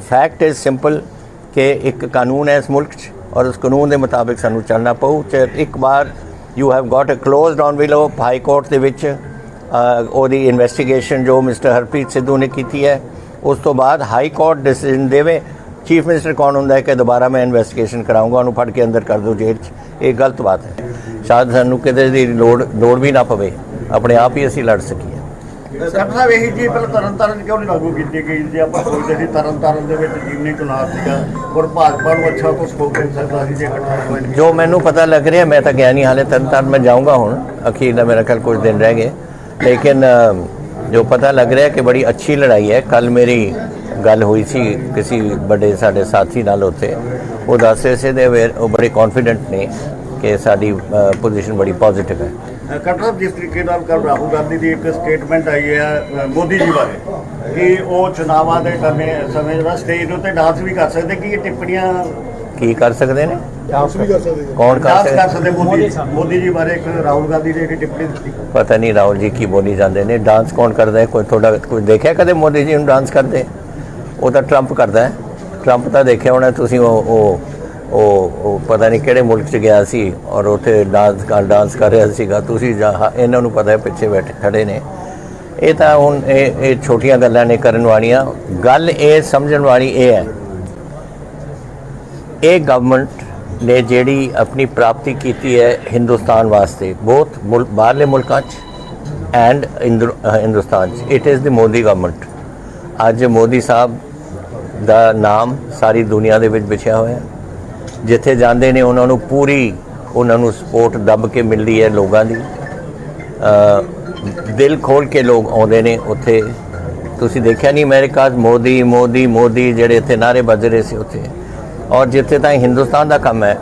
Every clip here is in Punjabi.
ਫੈਕਟ ਇਜ਼ ਸਿੰਪਲ ਕਿ ਇੱਕ ਕਾਨੂੰਨ ਹੈ ਇਸ ਮੁਲਕ 'ਚ ਔਰ ਉਸ ਕਾਨੂੰਨ ਦੇ ਮੁਤਾਬਿਕ ਸਾਨੂੰ ਚੱਲਣਾ ਪਊ। ਤੇ ਇੱਕ ਵਾਰ you have got a closed on ਵਿਲੋ high court ਦੇ ਵਿੱਚ ਉਹਦੀ ਇਨਵੈਸਟੀਗੇਸ਼ਨ ਜੋ ਮਿਸਟਰ ਹਰਪ੍ਰੀਤ ਸਿੱਧੂ ਨੇ ਕੀਤੀ ਹੈ, ਉਸ ਤੋਂ ਬਾਅਦ ਹਾਈ ਕੋਰਟ ਡਿਸੀਜਨ ਦੇਵੇ। ਚੀਫ ਮਿਨਿਸਟਰ ਕੌਣ ਹੁੰਦਾ ਹੈ ਕਿ ਦੁਬਾਰਾ ਮੈਂ ਇਨਵੈਸਟੀਗੇਸ਼ਨ ਕਰਾਉਂਗਾ ਉਹਨੂੰ ਫੜ ਕੇ ਅੰਦਰ ਕਰ ਦਿਓ ਜੇਲ੍ਹ 'ਚ। ਇਹ ਗਲਤ ਬਾਤ ਹੈ। ਸ਼ਾਇਦ ਸਾਨੂੰ ਕਿਤੇ ਦੀ ਲੋੜ ਲੋੜ ਵੀ ਨਾ ਪਵੇ। ਆਪਣੇ ਆਪ ਹੀ ਅਸੀਂ ਲੜ ਸਕੀਏ। ਡਾਕਟਰ ਸਾਹਿਬ, ਇਹੀ ਜੀ ਪਹਿਲਾਂ ਤਰਨ ਤਾਰਨ ਕਿਉਂ ਨਹੀਂ ਲਾਗੂ ਕੀਤੀ ਗਈ? ਜੇ ਆਪਾਂ ਸੋਚਦੇ ਸੀ ਤਰਨ ਤਾਰਨ ਦੇ ਵਿੱਚ ਜੀਵਨੀ ਚੁਣਾਵ ਸੀਗਾ ਔਰ ਭਾਜਪਾ ਨੂੰ ਅੱਛਾ ਕੁਝ ਹੋ ਕੇ ਸਕਦਾ ਸੀ, ਜੇ ਇਕੱਠਾ ਜੋ ਮੈਨੂੰ ਪਤਾ ਲੱਗ ਰਿਹਾ, ਮੈਂ ਤਾਂ ਗਿਆ ਨਹੀਂ ਹਾਲੇ ਤਰਨ ਤਾਰਨ ਮੈਂ ਜਾਊਂਗਾ ਹੁਣ, ਅਖੀਰ ਦਾ ਮੇਰਾ ਕੱਲ ਕੁਝ ਦਿਨ ਰਹਿ ਗਏ। ਲੇਕਿਨ ਜੋ ਪਤਾ ਲੱਗ ਰਿਹਾ ਕਿ ਬੜੀ ਅੱਛੀ ਲੜਾਈ ਹੈ ਕੱਲ ਮੇਰੀ ਗੱਲ ਹੋਈ ਸੀ ਕਿਸੇ ਵੱਡੇ ਸਾਡੇ ਸਾਥੀ ਨਾਲ ਉੱਥੇ। ਉਹ ਦੱਸ ਰਹੇ ਸੀ ਦੇ ਉਹ ਬੜੇ ਕੌਨਫੀਡੈਂਟ ਨੇ ਕਿ ਸਾਡੀ ਪੋਜੀਸ਼ਨ ਬੜੀ ਪੋਜ਼ਿਟਿਵ ਹੈ। ਸਾਹਿਬ ਜਿਸ ਤਰੀਕੇ ਨਾਲ ਕੱਲ ਰਾਹੁਲ ਗਾਂਧੀ ਦੀ ਇੱਕ ਸਟੇਟਮੈਂਟ ਆਈ ਹੈ ਮੋਦੀ ਜੀ ਬਾਰੇ ਕਿ ਉਹ ਚੁਣਾਵਾਂ ਦੇ ਸਮੇਂ ਸਮੇਂ ਜਿਹੜਾ ਸਟੇਜ ਉੱਤੇ ਡਾਂਸ ਵੀ ਕਰ ਸਕਦੇ ਕਿ ਇਹ ਟਿੱਪਣੀਆਂ ਕੀ ਕਰ ਸਕਦੇ ਨੇ? ਡਾਂਸ ਵੀ ਕਰ ਸਕਦੇ ਕੌਣ ਕਰ ਡਾਂਸ ਕਰ ਸਕਦੇ ਮੋਦੀ ਮੋਦੀ ਜੀ। ਬਾਰੇ ਇੱਕ ਰਾਹੁਲ ਗਾਂਧੀ ਦੀ ਜਿਹੜੀ ਟਿੱਪਣੀ ਦਿੱਤੀ। ਪਤਾ ਨਹੀਂ ਰਾਹੁਲ ਜੀ ਕੀ ਬੋਲੀ ਜਾਂਦੇ ਨੇ। ਡਾਂਸ ਕੌਣ ਕਰਦਾ ਹੈ? ਕੋਈ ਤੁਹਾਡਾ ਕੋਈ ਦੇਖਿਆ ਕਦੇ ਮੋਦੀ ਜੀ ਨੂੰ ਡਾਂਸ ਕਰਦੇ? ਉਹ ਤਾਂ ਟਰੰਪ ਕਰਦਾ ਹੈ। ਟਰੰਪ ਤਾਂ ਦੇਖਿਆ ਹੋਣਾ ਤੁਸੀਂ ਉਹ ਉਹ ਉਹ ਪਤਾ ਨਹੀਂ ਕਿਹੜੇ ਮੁਲਕ 'ਚ ਗਿਆ ਸੀ ਔਰ ਉੱਥੇ ਡਾਂਸ ਕਰ ਡਾਂਸ ਕਰ ਰਿਹਾ ਸੀਗਾ। ਤੁਸੀਂ ਜਾ- ਹਾਂ, ਇਹਨਾਂ ਨੂੰ ਪਤਾ ਹੈ ਪਿੱਛੇ ਬੈਠੇ ਖੜੇ ਨੇ। ਇਹ ਤਾਂ ਹੁਣ ਇਹ ਇਹ ਛੋਟੀਆਂ ਗੱਲਾਂ ਨੇ ਕਰਨ ਵਾਲੀਆਂ। ਗੱਲ ਇਹ ਸਮਝਣ ਵਾਲੀ ਇਹ ਹੈ। ਇਹ ਗਵਰਨਮੈਂਟ ਨੇ ਜਿਹੜੀ ਆਪਣੀ ਪ੍ਰਾਪਤੀ ਕੀਤੀ ਹੈ ਹਿੰਦੁਸਤਾਨ ਵਾਸਤੇ ਬਹੁਤ ਮੁਲਕ ਬਾਹਰਲੇ ਮੁਲਕਾਂ 'ਚ ਐਂਡ ਹਿੰਦੁਸਤਾਨ 'ਚ। It is the Modi government ਅੱਜ ਮੋਦੀ ਸਾਹਿਬ ਦਾ ਨਾਮ ਸਾਰੀ ਦੁਨੀਆ ਦੇ ਵਿੱਚ ਵਿਛਿਆ ਹੋਇਆ ਹੈ। ਜਿੱਥੇ ਜਾਂਦੇ ਨੇ, ਉਹਨਾਂ ਨੂੰ ਪੂਰੀ ਉਹਨਾਂ ਨੂੰ ਸਪੋਰਟ ਦੱਬ ਕੇ ਮਿਲਦੀ ਹੈ ਲੋਕਾਂ ਦੀ। ਦਿਲ ਖੋਲ ਕੇ ਲੋਕ ਆਉਂਦੇ ਨੇ ਉੱਥੇ। ਤੁਸੀਂ ਦੇਖਿਆ ਨਹੀਂ ਅਮਰੀਕਾ 'ਚ ਮੋਦੀ ਮੋਦੀ ਮੋਦੀ ਜਿਹੜੇ ਇੱਥੇ ਨਾਰੇ ਵੱਜ ਰਹੇ ਸੀ ਉੱਥੇ। ਔਰ ਜਿੱਥੇ ਤਾਂ ਹਿੰਦੁਸਤਾਨ ਦਾ ਕੰਮ ਹੈ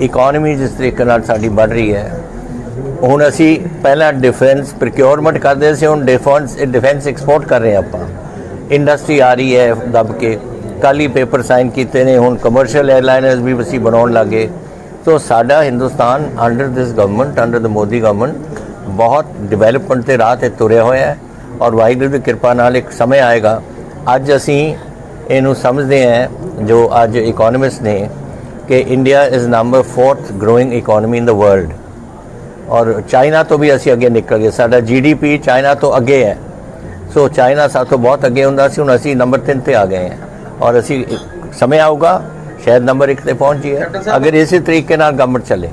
ਇਕਨੋਮੀ ਜਿਸ ਤਰੀਕੇ ਨਾਲ ਸਾਡੀ ਵੱਧ ਰਹੀ ਹੈ। ਹੁਣ ਅਸੀਂ ਪਹਿਲਾਂ ਡਿਫੈਂਸ ਪ੍ਰੋਕਿਉਰਮੈਂਟ ਕਰਦੇ ਸੀ, ਹੁਣ ਡਿਫੈਂਸ ਡਿਫੈਂਸ ਐਕਸਪੋਰਟ ਕਰ ਰਹੇ ਹਾਂ ਆਪਾਂ। ਇੰਡਸਟਰੀ ਆ ਰਹੀ ਹੈ ਦੱਬ ਕੇ। ਕੱਲ੍ਹ ਹੀ ਪੇਪਰ ਸਾਈਨ ਕੀਤੇ ਨੇ, ਹੁਣ ਕਮਰਸ਼ੀਅਲ 에ਅਰਲਾਈਨਰਸ ਵੀ ਅਸੀਂ ਬਣਾਉਣ ਲੱਗੇ। ਸੋ ਸਾਡਾ Hindustan under this government under the Modi government ਬਹੁਤ ਡਿਵੈਲਪਮੈਂਟ ਤੇ ਰਾਹ ਤੇ ਤੁਰਿਆ ਹੋਇਆ ਹੈ ਔਰ ਵਾਹਿਗੁਰੂ ਦੀ ਕਿਰਪਾ ਨਾਲ ਇੱਕ ਸਮੇਂ ਆਏਗਾ। ਅੱਜ ਅਸੀਂ ਇਹਨੂੰ ਸਮਝਦੇ ਹਾਂ, ਜੋ ਅੱਜ ਇਕਨੋਮਿਸਟ ਨੇ ਕਿ India is number 4th growing economy in the world ਔਰ ਚਾਈਨਾ ਤੋਂ ਵੀ ਅਸੀਂ ਅੱਗੇ ਨਿਕਲ ਗਏ। ਸਾਡਾ ਜੀਡੀਪੀ ਚਾਈਨਾ ਤੋਂ ਅੱਗੇ ਹੈ। ਸੋ ਚਾਈਨਾ ਸਾਥੋਂ ਬਹੁਤ ਅੱਗੇ ਹੁੰਦਾ ਸੀ, ਹੁਣ ਅਸੀਂ ਨੰਬਰ 3 ਤੇ ਆ ਗਏ ਹਾਂ। ਔਰ ਅਸੀਂ ਸਮੇਂ ਆਊਗਾ ਸ਼ਾਇਦ ਨੰਬਰ 1 ਤੇ ਪਹੁੰਚ ਜਾਈਏ। ਅਗਰ ਇਸੇ ਤਰੀਕੇ ਨਾਲ ਗਵਰਨਮੈਂਟ ਚੱਲੇ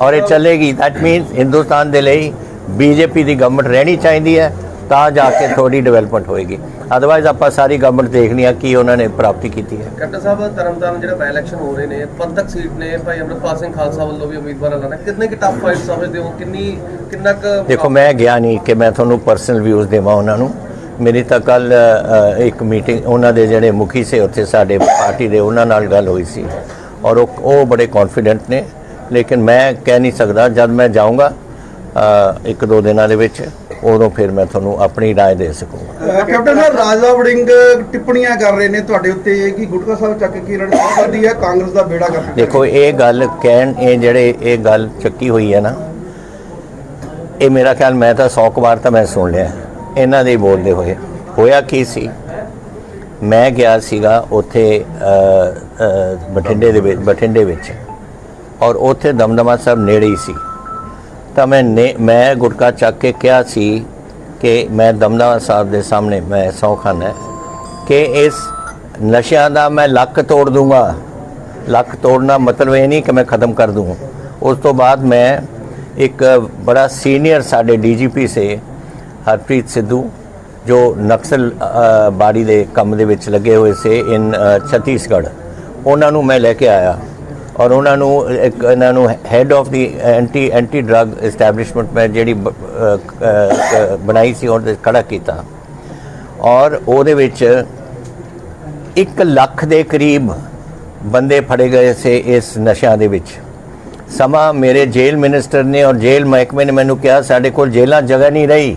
ਔਰ ਇਹ ਚੱਲੇਗੀ ਦੈਟ ਮੀਨਸ ਹਿੰਦੁਸਤਾਨ ਦੇ ਲਈ ਬੀਜੇਪੀ ਦੀ ਗਵਰਨਮੈਂਟ ਰਹਿਣੀ ਚਾਹੀਦੀ ਹੈ ਤਾਂ ਜਾ ਕੇ ਥੋੜੀ ਡਿਵੈਲਪਮੈਂਟ ਹੋਏਗੀ। ਅਦਰਵਾਈਜ਼ ਆਪਾਂ ਸਾਰੀ ਗਵਰਨਮੈਂਟ ਦੇਖਣੀ ਆ ਕੀ ਉਹਨਾਂ ਨੇ ਪ੍ਰਾਪਤੀ ਕੀਤੀ ਹੈ। ਕੈਪਟਨ ਸਾਹਿਬ ਤਰਨਤਾਰਨ ਜਿਹੜਾ ਬਾਈ ਇਲੈਕਸ਼ਨ ਹੋ ਰਹੇ ਨੇ ਪੰਥਕ ਸੀਟ ਨੇ ਭਾਈ ਅਮਰਪਾਲ ਸਿੰਘ ਖਾਲਸਾ ਵੱਲੋਂ ਵੀ ਉਮੀਦਵਾਰ ਐਲਾਨਾ ਕਿੰਨੇ ਕਿ ਟਫ ਫਾਈਟ ਸਮਝਦੇ ਹੋ? ਕਿੰਨੀ ਕਿੰਨਾ ਕੁ ਦੇਖੋ ਮੈਂ ਗਿਆ ਨਹੀਂ ਕਿ ਮੈਂ ਤੁਹਾਨੂੰ ਪਰਸਨਲ ਵਿਊਜ਼ ਦੇਵਾਂ ਉਹਨਾਂ ਨੂੰ। ਮੇਰੀ ਤਾਂ ਕੱਲ ਇੱਕ ਮੀਟਿੰਗ ਉਹਨਾਂ ਦੇ ਜਿਹੜੇ ਮੁਖੀ ਸੇ ਉੱਥੇ ਸਾਡੇ ਪਾਰਟੀ ਦੇ ਉਹਨਾਂ ਨਾਲ ਗੱਲ ਹੋਈ ਸੀ ਔਰ ਉਹ ਉਹ ਬੜੇ ਕੌਨਫੀਡੈਂਟ ਨੇ ਲੇਕਿਨ ਮੈਂ ਕਹਿ ਨਹੀਂ ਸਕਦਾ ਜਦ ਮੈਂ ਜਾਊਂਗਾ ਅ, ਇੱਕ ਦੋ ਦਿਨਾਂ ਦੇ ਵਿੱਚ ਉਦੋਂ ਫਿਰ ਮੈਂ ਤੁਹਾਨੂੰ ਆਪਣੀ رائے ਦੇ ਸਕੂੰਗਾ ਕੈਪਟਨ ਸਾਹਿਬ ਰਾਜਾ ਵੜਿੰਗ ਟਿੱਪਣੀਆਂ ਕਰ ਰਹੇ ਨੇ ਤੁਹਾਡੇ ਉੱਤੇ ਕਿ ਗੁਟਕਾ ਸਾਹਿਬ ਚੱਕ ਕੇ ਰਣਜੀਤ ਕਰਦੀ ਹੈ ਕਾਂਗਰਸ ਦਾ ਬੇੜਾ ਕਰ ਦੇਖੋ ਇਹ ਗੱਲ ਕਹਿਣ ਇਹ ਜਿਹੜੇ ਇਹ ਗੱਲ ਚੱਕੀ ਹੋਈ ਹੈ ਨਾ ਇਹ ਮੇਰਾ ਖਿਆਲ ਮੈਂ ਤਾਂ 100 ਕੁ ਵਾਰ ਤਾਂ ਮੈਂ ਸੁਣ ਲਿਆ ਇਹਨਾਂ ਦੇ ਬੋਲਦੇ ਹੋਏ। ਹੋਇਆ ਕੀ ਸੀ? ਮੈਂ ਗਿਆ ਸੀਗਾ ਉੱਥੇ ਬਠਿੰਡੇ ਦੇ ਵਿੱਚ, ਬਠਿੰਡੇ ਵਿੱਚ। ਔਰ ਉੱਥੇ ਦਮਦਮਾ ਸਾਹਿਬ ਨੇੜੇ ਹੀ ਸੀ। ਤਾਂ ਮੈਂ ਨੇ- ਮੈਂ ਗੁਟਕਾ ਚੱਕ ਕੇ ਕਿਹਾ ਸੀ ਕਿ ਮੈਂ ਦਮਦਮਾ ਸਾਹਿਬ ਦੇ ਸਾਹਮਣੇ, ਮੈਂ ਸਹੁੰ ਖਾਨਾ ਹੈ ਕਿ ਇਸ ਨਸ਼ਿਆਂ ਦਾ ਮੈਂ ਲੱਕ ਤੋੜ ਦੂੰਗਾ। ਲੱਕ ਤੋੜਨਾ ਮਤਲਬ ਇਹ ਨਹੀਂ ਕਿ ਮੈਂ ਖਤਮ ਕਰ ਦੂੰ। ਉਸ ਤੋਂ ਬਾਅਦ ਮੈਂ ਇੱਕ ਬੜਾ ਸੀਨੀਅਰ ਸਾਡੇ ਡੀਜੀਪੀ ਸੇ ਹਰਪ੍ਰੀਤ ਸਿੱਧੂ, ਜੋ ਨਕਸਲ ਬਾੜੀ ਦੇ ਕੰਮ ਦੇ ਵਿੱਚ ਲੱਗੇ ਹੋਏ ਸੇ ਇਨ ਛੱਤੀਸਗੜ੍ਹ। ਉਹਨਾਂ ਨੂੰ ਮੈਂ ਲੈ ਕੇ ਆਇਆ ਔਰ ਉਹਨਾਂ ਨੂੰ, ਇੱਕ ਇਹਨਾਂ ਨੂੰ head of the anti anti drug establishment ਮੈਂ ਜਿਹੜੀ ਬਣਾਈ ਸੀ ਉਹਦੇ ਖੜਾ ਕੀਤਾ। ਔਰ ਉਹਦੇ ਵਿੱਚ 1 ਲੱਖ ਦੇ ਕਰੀਬ ਬੰਦੇ ਫੜੇ ਗਏ ਸੇ ਇਸ ਨਸ਼ਿਆਂ ਦੇ ਵਿੱਚ। ਸਮਾਂ ਮੇਰੇ ਜੇਲ੍ਹ ਮਿਨਿਸਟਰ ਨੇ ਔਰ ਜੇਲ੍ਹ ਮਹਿਕਮੇ ਨੇ ਮੈਨੂੰ ਕਿਹਾ, ਸਾਡੇ ਕੋਲ ਜੇਲ੍ਹਾਂ ਜਗ੍ਹਾ ਨਹੀਂ ਰਹੀ।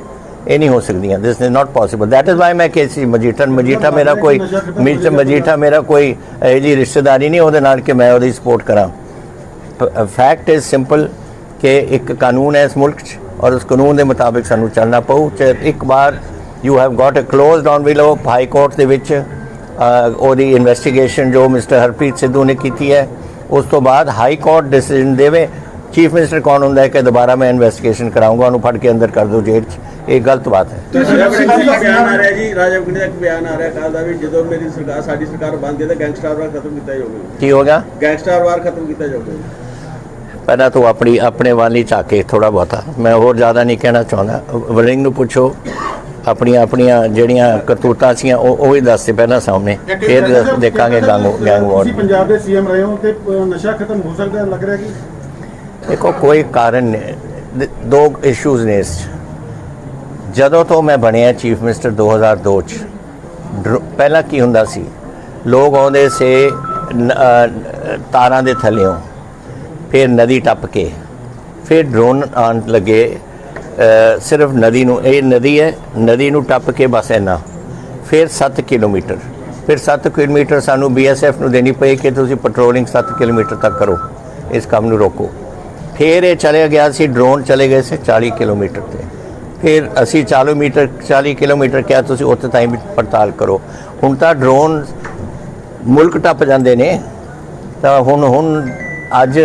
ਇਹ ਨਹੀਂ ਹੋ ਸਕਦੀਆਂ। This is not possible that is why ਮੈਂ ਕੇਸੀ ਮਜੀਠਨ ਮਜੀਠਾ ਮੇਰਾ ਕੋਈ ਮੀਟ ਮਜੀਠਾ ਮੇਰਾ ਕੋਈ ਇਹ ਜੀ ਰਿਸ਼ਤੇਦਾਰੀ ਨਹੀਂ ਉਹਦੇ ਨਾਲ ਕਿ ਮੈਂ ਉਹਦੀ ਸਪੋਰਟ ਕਰਾਂ। ਫੈਕਟ ਇਜ਼ ਸਿੰਪਲ ਕਿ ਇੱਕ ਕਾਨੂੰਨ ਹੈ ਇਸ ਮੁਲਕ 'ਚ ਔਰ ਉਸ ਕਾਨੂੰਨ ਦੇ ਮੁਤਾਬਿਕ ਸਾਨੂੰ ਚੱਲਣਾ ਪਊ। ਇੱਕ ਵਾਰ you have got a closed on ਵਿਲੋ high court ਦੇ ਵਿੱਚ ਅ, ਉਹਦੀ ਇਨਵੈਸਟੀਗੇਸ਼ਨ ਜੋ ਮਿਸਟਰ ਹਰਪ੍ਰੀਤ ਸਿੱਧੂ ਨੇ ਕੀਤੀ ਹੈ ਉਸ ਤੋਂ ਬਾਅਦ ਹਾਈ ਕੋਰਟ ਡਿਸੀਜਨ ਦੇਵੇ। ਚੀਫ ਮਿਨਿਸਟਰ ਕੌਣ ਹੁੰਦਾ ਹੈ ਕਿ ਦੁਬਾਰਾ ਮੈਂ ਇਨਵੈਸਟੀਗੇਸ਼ਨ ਕਰਾਉਂਗਾ ਉਹਨੂੰ ਫੜ ਕੇ ਅੰਦਰ ਕਰ ਦੋ ਜੇਲ੍ਹ 'ਚ। ਇਹ ਗਲਤ ਬਾਤ ਹੈ। ਰਾਜਾ ਵੜਿੰਗ ਦਾ ਬਿਆਨ ਆ ਰਿਹਾ ਜੀ ਰਾਜਾ ਵੜਿੰਗ ਦਾ ਇੱਕ ਬਿਆਨ ਆ ਰਿਹਾ ਕੱਲ ਦਾ ਵੀ ਜਦੋਂ ਮੇਰੀ ਸਰਕਾਰ ਸਾਡੀ ਸਰਕਾਰ ਬਣਦੀ ਹੈ ਤਾਂ ਗੈਂਗਸਟਰ ਵਾਰ ਖਤਮ ਕੀਤਾ ਜਾਊਗਾ। ਕੀ ਹੋਗਾ ਗੈਂਗਸਟਰ ਵਾਰ ਖਤਮ ਕੀਤਾ ਜਾਊਗਾ। ਪਹਿਲਾਂ ਤੂੰ ਆਪਣੀ ਆਪਣੇ ਵਾਲੀ ਝਾਕੇ ਥੋੜਾ ਬਹੁਤਾ। ਮੈਂ ਹੋਰ ਜ਼ਿਆਦਾ ਨਹੀਂ ਕਹਿਣਾ ਚਾਹੁੰਦਾ। ਵਰਿੰਗ ਨੂੰ ਪੁੱਛੋ ਆਪਣੀਆਂ ਆਪਣੀਆਂ ਜਿਹੜੀਆਂ ਕਰਤੂਤਾਂ ਸੀਆਂ ਉਹ ਉਹ ਹੀ ਦੱਸਦੇ ਪਹਿਲਾਂ ਸਾਹਮਣੇ। ਫਿਰ ਦੇਖਾਂਗੇ ਗੈਂਗ ਗੈਂਗ ਵਾਰ। ਤੁਸੀਂ ਪੰਜਾਬ ਦੇ ਸੀਐਮ ਰਹੇ ਹੋ ਤੇ ਨਸ਼ਾ ਖਤਮ ਹੋ ਸਕਦਾ ਲੱਗ ਰਿਹਾ ਕਿ? ਦੇਖੋ ਕੋਈ ਕਾਰਨ ਨਹੀਂ। ਦ- ਦੋ ਇਸ਼ੂਜ਼ ਨੇ ਇਸ 'ਚ। ਜਦੋਂ ਤੋਂ ਮੈਂ ਬਣਿਆ ਚੀਫ ਮਿਨਿਸਟਰ 2002 ਚ, ਡਰ- ਪਹਿਲਾਂ ਕੀ ਹੁੰਦਾ ਸੀ? ਲੋਕ ਆਉਂਦੇ ਸੇ ਤਾਰਾਂ ਦੇ ਥੱਲਿਓਂ, ਫਿਰ ਨਦੀ ਟੱਪ ਕੇ, ਫਿਰ ਡਰੋਨ ਆਉਣ ਲੱਗੇ ਸਿਰਫ ਨਦੀ ਨੂੰ, ਇਹ ਨਦੀ ਹੈ, ਨਦੀ ਨੂੰ ਟੱਪ ਕੇ ਬਸ ਇੰਨਾ, ਫਿਰ 7 ਕਿਲੋਮੀਟਰ, ਫਿਰ 7 ਕਿਲੋਮੀਟਰ ਸਾਨੂੰ ਬੀਐਸਐਫ ਨੂੰ ਦੇਣੀ ਪਈ ਕਿ ਤੁਸੀਂ ਪੈਟਰੋਲਿੰਗ 7 ਕਿਲੋਮੀਟਰ ਤੱਕ ਕਰੋ, ਇਸ ਕੰਮ ਨੂੰ ਰੋਕੋ। ਫਿਰ ਇਹ ਚਲੇ ਗਿਆ ਸੀ, ਡਰੋਨ ਚਲੇ ਗਏ ਸੀ 40 ਕਿਲੋਮੀਟਰ ਤੇ। ਫਿਰ ਅਸੀਂ 40 ਮੀਟਰ 40 ਕਿਲੋਮੀਟਰ ਕਿਹਾ ਤੁਸੀਂ ਉੱਥੇ ਤਾਈਂ ਵੀ ਪੜਤਾਲ ਕਰੋ। ਹੁਣ ਤਾਂ ਡਰੋਨ ਮੁਲਕ ਟੱਪ ਜਾਂਦੇ ਨੇ। ਤਾਂ ਹੁਣ ਹੁਣ ਅੱਜ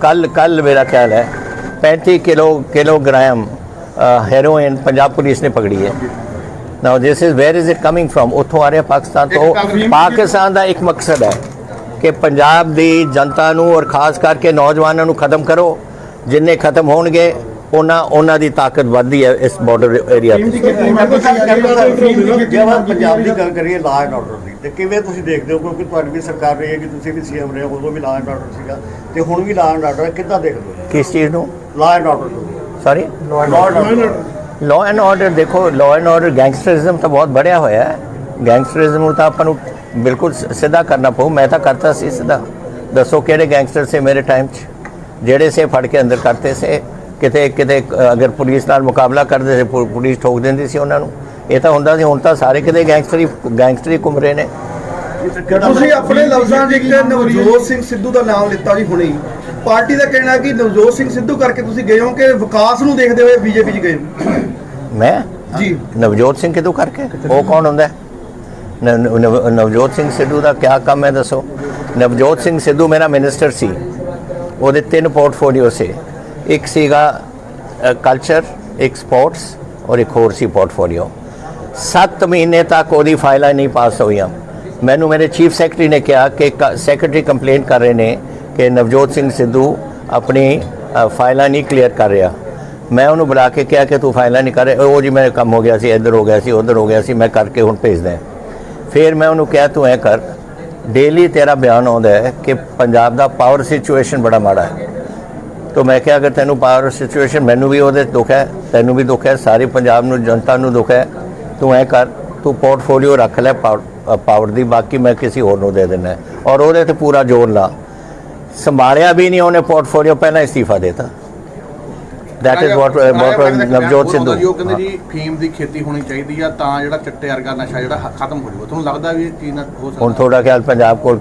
ਕੱਲ ਕੱਲ ਮੇਰਾ ਖਿਆਲ ਹੈ 35 kilo kilogram heroin Punjab police ਨੇ ਪਕੜੀ ਹੈ। Now this is where is it coming from ਉੱਥੋਂ ਆ ਰਿਹਾ ਪਾਕਿਸਤਾਨ ਤੋਂ। ਪਾਕਿਸਤਾਨ ਦਾ ਇੱਕ ਮਕਸਦ ਹੈ ਕਿ ਪੰਜਾਬ ਦੀ ਜਨਤਾ ਨੂੰ ਔਰ ਖਾਸ ਕਰਕੇ ਨੌਜਵਾਨਾਂ ਨੂੰ ਖਤਮ ਕਰੋ। ਜਿੰਨੇ ਖਤਮ ਹੋਣਗੇ ਉਹਨਾਂ ਉਹਨਾਂ ਦੀ ਤਾਕਤ ਵੱਧਦੀ ਹੈ ਇਸ ਬਾਰਡਰ ਏਰੀਆ ਤੇ। ਪੰਜਾਬ ਦੀ ਗੱਲ ਕਰੀਏ ਲਾਅ ਐਂਡ ਆਰਡਰ ਦੀ। ਤੇ ਕਿਵੇਂ ਤੁਸੀਂ ਦੇਖਦੇ ਹੋ? ਕਿਉਂਕਿ ਤੁਹਾਡੀ ਵੀ ਸਰਕਾਰ ਰਹੀ ਹੈ ਕਿ ਤੁਸੀਂ ਵੀ ਸੀਐਮ ਰਹੇ ਹੋ ਉਦੋਂ ਵੀ ਲਾਅ ਐਂਡ ਆਰਡਰ ਸੀਗਾ। ਤੇ ਹੁਣ ਵੀ ਲਾਅ ਐਂਡ ਆਰਡਰ ਕਿੱਦਾਂ ਦੇਖਦੇ ਹੋ? ਕਿਸ ਚੀਜ਼ ਨੂੰ? ਲਾਅ ਐਂਡ ਆਰਡਰ ਨੂੰ। Sorry law and order law and order ਦੇਖੋ ਲਾਅ ਐਂਡ ਆਰਡਰ ਗੈਂਗਸਟਰਿਜ਼ਮ ਤਾਂ ਬਹੁਤ ਬੜਿਆ ਹੋਇਆ ਹੈ। ਗੈਂਗਸਟਰਿਜ਼ਮ ਨੂੰ ਤਾਂ ਆਪਾਂ ਨੂੰ ਬਿਲਕੁਲ ਸਿੱਧਾ ਕਰਨਾ ਪਊ। ਮੈਂ ਤਾਂ ਕਰਤਾ ਸੀ ਸਿੱਧਾ। ਦੱਸੋ ਕਿਹੜੇ ਗੈਂਗਸਟਰ ਸੇ ਮੇਰੇ ਟਾਈਮ 'ਚ? ਜਿਹੜੇ ਸੇ ਫੜ ਕੇ ਅੰਦਰ ਕਰਤੇ ਸੇ? ਕਿਤੇ ਕਿਤੇ ਅਗਰ ਪੁਲਿਸ ਨਾਲ ਮੁਕਾਬਲਾ ਕਰਦੇ ਸੀ ਪੁਲਿਸ ਠੋਕ ਦਿੰਦੀ ਸੀ ਉਹਨਾਂ ਨੂੰ। ਇਹ ਤਾਂ ਹੁੰਦਾ ਸੀ ਹੁਣ ਤਾਂ ਸਾਰੇ ਕਿਤੇ ਗੈਂਗਸਟਰੀ ਗੈਂਗਸਟਰੀ ਘੁੰਮ ਰਹੇ ਨੇ। ਤੁਸੀਂ ਆਪਣੇ ਲਫ਼ਜ਼ਾਂ 'ਚ ਇੱਕ ਨਵਜੋਤ ਸਿੰਘ ਸਿੱਧੂ ਦਾ ਨਾਮ ਲਿੱਤਾ ਜੀ ਹੁਣੇ ਪਾਰਟੀ ਦਾ ਕਹਿਣਾ ਕਿ ਨਵਜੋਤ ਸਿੰਘ ਸਿੱਧੂ ਕਰਕੇ ਤੁਸੀਂ ਗਏ ਹੋ ਕਿ ਵਿਕਾਸ ਨੂੰ ਦੇਖਦੇ ਹੋਏ ਬੀਜੇਪੀ 'ਚ ਗਏ ਹੋ? ਮੈਂ? ਜੀ। ਨਵਜੋਤ ਸਿੰਘ ਕਿਦੋਂ ਕਰਕੇ? ਉਹ ਕੌਣ ਹੁੰਦਾ? ਨਵਜੋਤ ਸਿੰਘ ਸਿੱਧੂ ਦਾ ਕੀ ਕੰਮ ਹੈ ਦੱਸੋ? ਨਵਜੋਤ ਸਿੰਘ ਸਿੱਧੂ ਮੇਰਾ ਮਿਨਿਸਟਰ ਸੀ। ਉਹਦੇ ਤਿੰਨ ਪੋਰਟਫੋਲੀਓ ਸੀ। ਇੱਕ ਸੀਗਾ ਕਲਚਰ ਇੱਕ ਸਪੋਰਟਸ ਔਰ ਇੱਕ ਹੋਰ ਸੀ ਪੋਰਟਫੋਲੀਓ 7 ਮਹੀਨੇ ਤੱਕ ਉਹਦੀ ਫਾਈਲਾਂ ਨਹੀਂ ਪਾਸ ਹੋਈਆਂ। ਮੈਨੂੰ ਮੇਰੇ ਚੀਫ ਸੈਕਟਰੀ ਨੇ ਕਿਹਾ ਕਿ ਸੈਕਟਰੀ ਕੰਪਲੇਂਟ ਕਰ ਰਹੇ ਨੇ ਕਿ ਨਵਜੋਤ ਸਿੰਘ ਸਿੱਧੂ ਆਪਣੀ ਫਾਈਲਾਂ ਨਹੀਂ ਕਲੀਅਰ ਕਰ ਰਿਹਾ। ਮੈਂ ਉਹਨੂੰ ਬੁਲਾ ਕੇ ਕਿਹਾ ਕਿ ਤੂੰ ਫਾਈਲਾਂ ਨਹੀਂ ਕਰ ਰਿਹਾ। ਉਹ ਜੀ ਮੇਰੇ ਕੰਮ ਹੋ ਗਿਆ ਸੀ, ਇੱਧਰ ਹੋ ਗਿਆ ਸੀ, ਉੱਧਰ ਹੋ ਗਿਆ ਸੀ, ਮੈਂ ਕਰਕੇ ਹੁਣ ਭੇਜਦਾ ਫਿਰ ਮੈਂ ਉਹਨੂੰ ਕਿਹਾ, ਤੂੰ ਐ ਕਰ ਡੇਲੀ ਤੇਰਾ ਬਿਆਨ ਆਉਂਦਾ ਹੈ ਕਿ ਪੰਜਾਬ ਦਾ ਪਾਵਰ ਸਿਚੁਏਸ਼ਨ ਬੜਾ ਮਾੜਾ ਹੈ। ਤੋ ਮੈਂ ਕਿਹਾ, ਅਗਰ ਤੈਨੂੰ ਪਾਵਰ ਸਿਚੁਏਸ਼ਨ ਮੈਨੂੰ ਵੀ ਉਹਦੇ ਦੁੱਖ ਹੈ, ਤੈਨੂੰ ਵੀ ਦੁੱਖ ਹੈ, ਸਾਰੇ ਪੰਜਾਬ ਨੂੰ, ਜਨਤਾ ਨੂੰ ਦੁੱਖ ਹੈ, ਤੂੰ ਐ ਕਰ, ਤੂੰ ਪੋਰਟਫੋਲੀਓ ਰੱਖ ਲੈ ਪਾਵਰ ਦੀ, ਬਾਕੀ ਮੈਂ ਕਿਸੇ ਹੋਰ ਨੂੰ ਦੇ ਦੇਣਾ ਔਰ ਉਹਦੇ ਤੇ ਪੂਰਾ ਜ਼ੋਰ ਲਾ। ਸੰਭਾਲਿਆ ਵੀ ਨਹੀਂ ਉਹਨੇ ਪੋਰਟਫੋਲੀਓ ਪਹਿਲਾਂ ਇਸਤੀਫਾ ਦੇਤਾ। That is what what Navjot Sidhu ji ਉਹ ਕਹਿੰਦੇ ਜੀ ਫੀਮ ਦੀ ਖੇਤੀ ਹੋਣੀ ਚਾਹੀਦੀ ਆ ਤਾਂ ਜਿਹੜਾ ਚਿੱਟੇ ਵਰਗਾ ਨਸ਼ਾ ਜਿਹੜਾ ਖਤਮ ਹੋ ਜਾਊਗਾ। ਤੁਹਾਨੂੰ ਲੱਗਦਾ ਵੀ ਇਹ ਚੀਜ਼ ਨਾਲ ਹੋ ਹੁਣ ਸਕਦਾ ਥੋੜਾ ਖਿਆਲ ਪੰਜਾਬ ਕੋਲ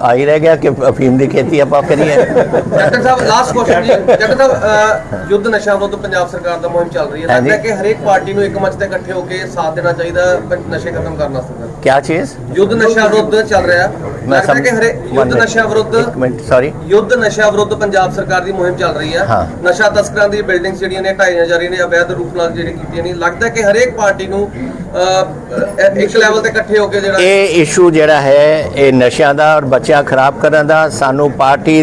ਆ ਹੀ ਰਹਿ ਗਿਆ ਕਿ ਅਫੀਮ ਦੀ ਖੇਤੀ ਆਪਾਂ ਕਰੀਏ ਡਾਕਟਰ ਸਾਹਿਬ ਲਾਸਟ ਕੁਐਸਚਨ ਜੀ। ਡਾਕਟਰ ਸਾਹਿਬ ਯੁੱਧ ਨਸ਼ਾ ਵਿਰੁੱਧ ਪੰਜਾਬ ਸਰਕਾਰ ਦਾ ਮੁਹਿੰਮ ਚੱਲ ਰਹੀ ਹੈ। ਲੱਗਦਾ। ਕਿ ਹਰੇਕ ਪਾਰਟੀ ਨੂੰ ਇੱਕ ਮੰਚ ਤੇ ਇਕੱਠੇ ਹੋ ਕੇ ਸਾਥ ਦੇਣਾ ਚਾਹੀਦਾ ਨਸ਼ੇ ਖਤਮ ਕਰਨ ਵਾਸਤੇ ਕਿਆ ਚੀਜ਼? ਯੁੱਧ ਨਸ਼ਾ ਵਿਰੁੱਧ ਚੱਲ ਰਿਹਾ। ਮੈਂ ਲੱਗਦਾ ਕਿ ਹਰੇ ਯੁੱਧ ਨਸ਼ਾ ਵਿਰੁੱਧ ਇੱਕ ਮਿੰਟ ਸੌਰੀ ਯੁੱਧ ਨਸ਼ਾ ਵਿਰੁੱਧ ਪੰਜਾਬ ਸਰਕਾਰ ਦੀ ਮੁਹਿੰਮ ਚੱਲ ਰਹੀ ਹਾਂ। ਨਸ਼ਾ ਤਸਕਰਾਂ ਦੀ ਬਿਲਡਿੰਗਸ ਜਿਹੜੀਆਂ ਨੇ ਢਾਈਆਂ ਜਾ ਰਹੀਆਂ ਨੇ ਅਵੈਧ ਰੂਪ ਨਾਲ ਜਿਹੜੀਆਂ ਕੀਤੀਆਂ ਨੇ ਲੱਗਦਾ ਕਿ ਹਰੇਕ ਪਾਰਟੀ ਨੂੰ ਅਹ, ਇੱਕ ਲੈਵਲ ਤੇ ਇਕੱਠੇ ਹੋ ਕੇ ਜਿਹੜਾ ਇਹ ਇਸ਼ੂ ਜਿਹੜਾ ਹੈ ਇਹ ਨਸ਼ਿਆਂ ਦਾ ਔਰ ਬੱਚਿਆਂ ਖਰਾਬ ਕਰਨ ਦਾ ਸਾਨੂੰ ਪਾਰਟੀ